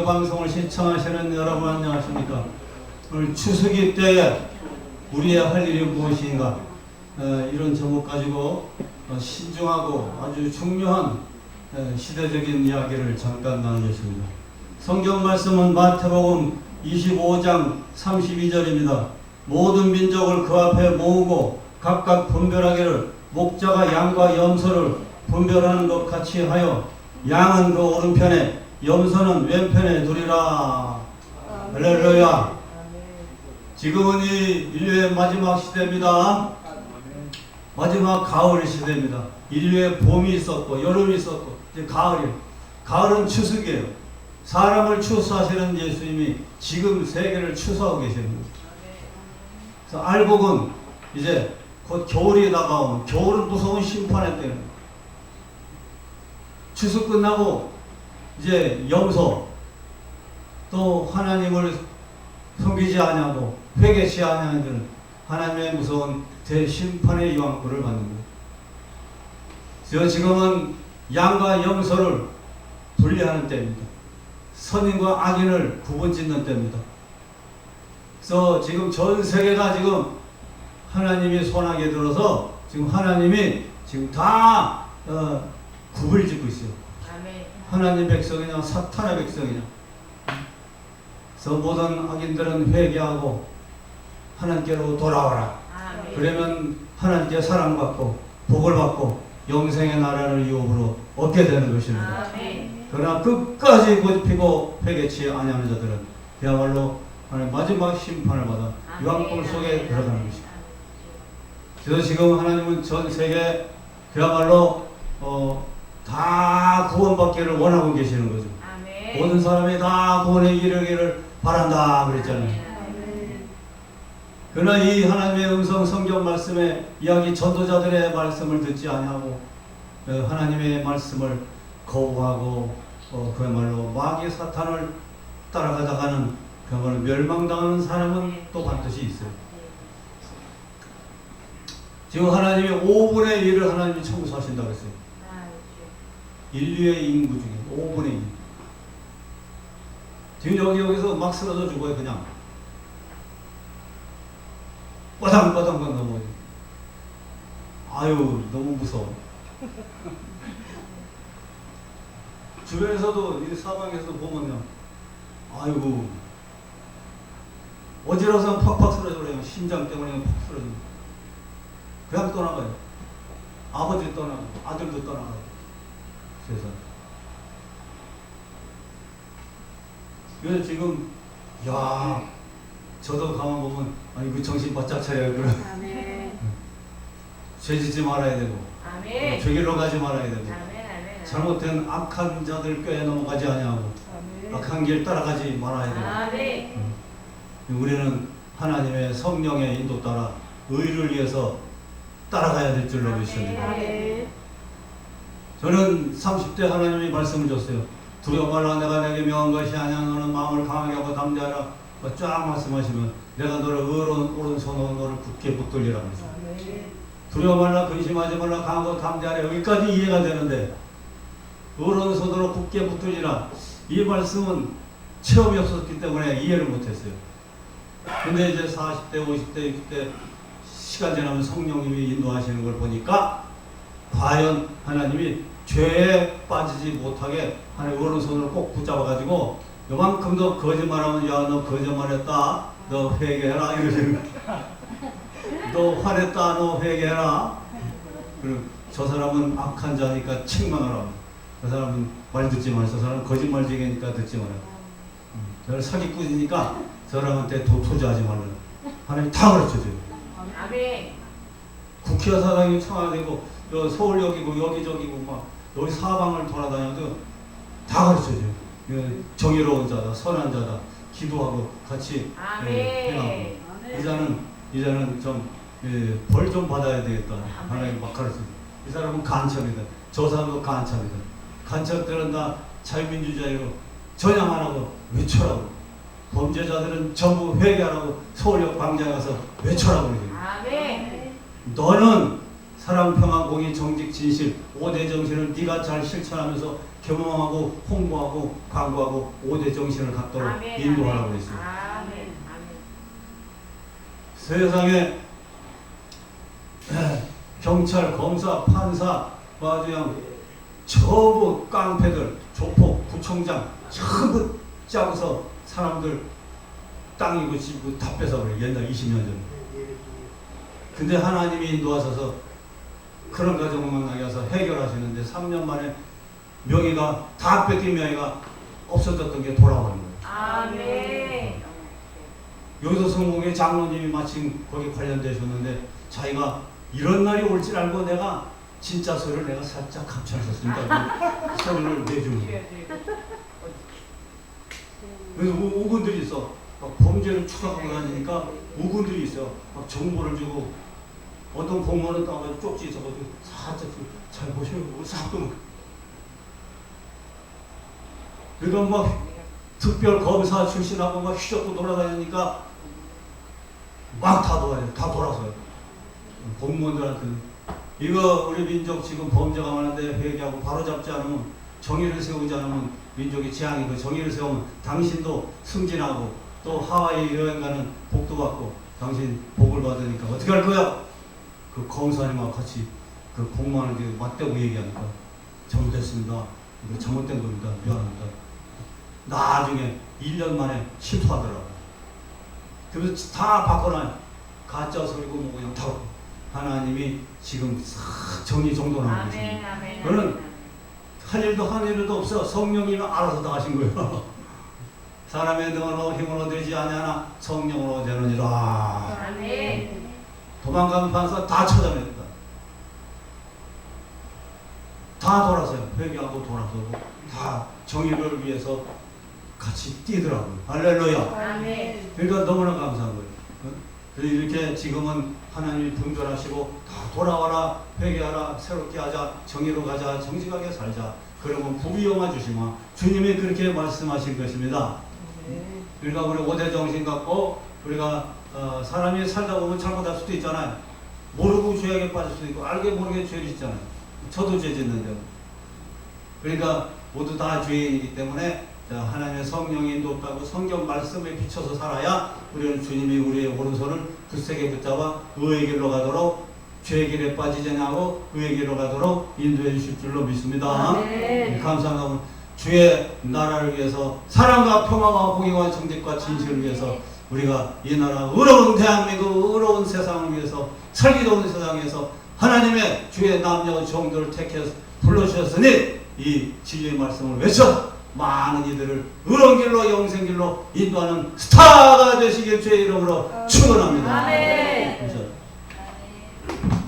성교 방송을 시청하시는 여러분 안녕하십니까? 오늘 추수기 때 우리의 할 일이 무엇인가? 어, 이런 제목 가지고 어, 신중하고 아주 중요한 어, 시대적인 이야기를 잠깐 나누겠습니다. 성경 말씀은 마태복음 25장 32절입니다. 모든 민족을 그 앞에 모으고 각각 분별하기를 목자가 양과 염소를 분별하는 것 같이 하여 양은 그 오른편에 염소는 왼편에 두리라. 할렐루야. 지금은 이 인류의 마지막 시대입니다. 마지막 가을 시대입니다. 인류의 봄이 있었고 여름이 있었고 이제 가을이에요. 가을은 추석이에요. 사람을 추수하시는 예수님이 지금 세계를 추수하고 거예요. 그래서 알곡은 이제 곧 겨울이 다가오면 겨울은 무서운 심판의 때는 추수 끝나고 이제 염소 또 하나님을 섬기지 아니하고 회개치 아니하는 자는 하나님의 무서운 대심판의 유황불을 받는 거예요. 지금은 양과 염소를 분리하는 때입니다. 선인과 악인을 구분짓는 때입니다. 그래서 지금 전 세계가 지금 하나님이 손아귀에 들어서 지금 하나님이 지금 다 어, 구분을 짓고 있어요. 하나님 백성이냐 사탄의 백성이냐. 그래서 모든 악인들은 회개하고 하나님께로 돌아와라. 그러면 하나님께 사랑받고 복을 받고 영생의 나라를 유업으로 얻게 되는 것입니다. 그러나 끝까지 고집피고 회개치 아니하는 자들은 그야말로 마지막 심판을 받아 유황불 속에 들어가는 것입니다. 그래서 지금 하나님은 전 세계 그야말로 어, 다 구원받기를 원하고 계시는 거죠. 모든 사람이 다 구원에 이르기를 바란다 그랬잖아요. 그러나 이 하나님의 음성 성경 말씀의 이야기 전도자들의 말씀을 듣지 아니하고 어, 하나님의 말씀을 거부하고 어, 그야말로 마귀 사탄을 따라가다가는 그야말로 멸망당하는 사람은 또 반드시 있어요. 지금 하나님이 5분의 1을 하나님이 청소하신다고 했어요. 인류의 인구 중에 5분의 1. 지금 여기 여기서 막 쓰러져 죽어요 그냥. 빠당빠당만 넘어요. 아유 너무 무서워. 주변에서도 이 사방에서 보면요. 아이고 어지러워서 팍팍 쓰러져 그래요. 심장 때문에 팍 쓰러져. 그냥 떠나가요. 아버지 떠나고 아들도 떠나가고. 그래서. 지금 야 저도 가만 보면 아이고 정신 바짝 차려요. 그럼. 죄짓지 말아야 되고. 죄길로 가지 말아야 되고. 잘못된 악한 자들 꾀에 넘어가지 아니하고 악한 길 따라가지 말아야 되고. 우리는 하나님의 성령의 인도 따라 의를 위해서 따라가야 될 줄로 믿습니다. 저는 30대 하나님이 말씀을 줬어요. 두려워 말라 내가 내게 명한 것이 아니야 너는 마음을 강하게 하고 담대하라 뭐쫙 말씀하시면 내가 너를 의로운 오른손으로 너를 굳게 붙들리라 그랬어요. 두려워 말라 근심하지 말라 강하고 담대하라 여기까지 이해가 되는데 오른손으로 굳게 붙들리라 이 말씀은 체험이 없었기 때문에 이해를 못했어요. 근데 이제 40대, 50대, 60대 시간 지나면 성령님이 인도하시는 걸 보니까 과연 하나님이 죄에 빠지지 못하게 하나님 오른손을 꼭 붙잡아가지고 요만큼 더 거짓말하면 야 너 거짓말했다. 너 회개해라. 이러시는. 너 화냈다. 너 회개해라. 그리고 저 사람은 악한 자니까 책망하라 저 사람은 말 듣지 마라 저 사람은 거짓말쟁이니까 듣지 마라 저를 사기꾼이니까 저 사람한테 도 투자하지 말라 하나님 다 가르쳐줘요. 아멘. 국회의사 사장님 청와대고 여 서울역이고 여기저기고 막 여기 사방을 돌아다녀도 다 가르쳐줘요. 그 정의로운 자다, 선한 자다, 기도하고 같이 예, 행하고. 이자는 이자는 좀벌 좀 받아야 되겠다. 하나님 막 가르쳐. 이 사람은 간첩이다. 저 사람도 간첩이다. 간첩들은 다 자유민주주의로 전향 안 하고 외쳐라고. 범죄자들은 전부 회개하라고 서울역 광장에 가서 외쳐라고 그래요. 너는 사랑, 평화, 공의, 정직, 진실 5대 정신을 네가 잘 실천하면서 경험하고 홍보하고 광고하고 5대 정신을 갖도록 아멘. 인도하라고. 그랬어요. 아멘. 아멘. 세상에 경찰, 검사, 판사, 뭐 그냥 전부 깡패들, 조폭, 구청장 전부 짜고서 사람들 땅이고 집이고 다 뺏어버려 옛날 20년 전에. 근데 하나님이 인도하셔서 그런 가정을 만나게 해서 해결하시는데 3년 만에 명의가 다 뺏긴 명의가 없어졌던 게 돌아오는 거예요. 아멘. 여기서 성공의 장로님이 마침 거기 관련되셨는데 자기가 이런 날이 올 줄 알고 내가 진짜 소리를 내가 살짝 감춰놨었습니다. 그 소리를 내주는 거예요. 그래서 우- 우군들이 있어. 막 범죄를 추적하고 다니니까 우군들이 있어. 막 정보를 주고 어떤 공무원은 따가 쪽지 있어가지고 살짝 잘 보시고 싹 또. 그러니까 막 특별 검사 출신하고 막 휘젓고 돌아다니니까 막 다 돌아요. 다 돌아서요. 공무원들한테 이거 우리 민족 지금 범죄가 많은데 회개하고 바로잡지 않으면 정의를 세우지 않으면 민족이 재앙이고 정의를 세우면 당신도 승진하고 또 하와이 여행 가는 복도 받고 당신 복을 받으니까 어떻게 할 거야? 그 검사님하고 같이 그 공무원한테 맞대고 얘기하니까 잘못했습니다. 이거 잘못된 겁니다. 미안합니다. 나중에 1년 만에 실토하더라고. 그래서 다 바꿔놔요. 가짜 소리고 뭐 그냥 다 하나님이 지금 싹 정리 정돈하고. 계십니다. 그거는 할 일도 한 일도 없어. 성령님이 알아서 다 하신 거예요. 사람의 능으로 힘으로 되지 아니하나 성령으로 되느니라. 아멘. 도망가는 판사 다 찾아냅니다. 다 돌아서요. 회개하고 돌아서고 다 정의를 위해서 같이 뛰더라고요. 할렐루야. 아멘. 그러니까 너무나 감사한 거예요. 어? 그래서 이렇게 지금은 하나님이 분별하시고 다 돌아와라 회개하라 새롭게 하자 정의로 가자 정직하게 살자 그러면 부귀영화 주시마 주님이 그렇게 말씀하신 것입니다. 그러니까 우리 오대 정신 갖고 우리가 어, 사람이 살다 보면 잘못할 수도 있잖아요. 모르고 죄악에 빠질 수도 있고 알게 모르게 죄를 짓잖아요. 저도 죄 짓는데. 그러니까 모두 다 죄인이기 때문에 자, 하나님의 성령이 인도했다고 성경 말씀에 비춰서 살아야 우리는 주님이 우리의 오른손을 굳세게 붙잡아 의의 길로 가도록 죄의 길에 빠지지 않고 의의 길로 가도록 인도해 주실 줄로 믿습니다. 네, 아멘. 감사합니다. 주의 나라를 위해서 사랑과 평화와 공의와 정직과 진실을 위해서 우리가 이 나라 의로운 대한민국 의로운 세상을 위해서 살기 좋은 세상에서 하나님의 주의 남녀 종들을 택해서 불러주셨으니 이 진리의 말씀을 외쳐 많은 이들을 의로운 길로 영생 길로 인도하는 스타가 되시길 주의 이름으로 축원합니다. 아멘.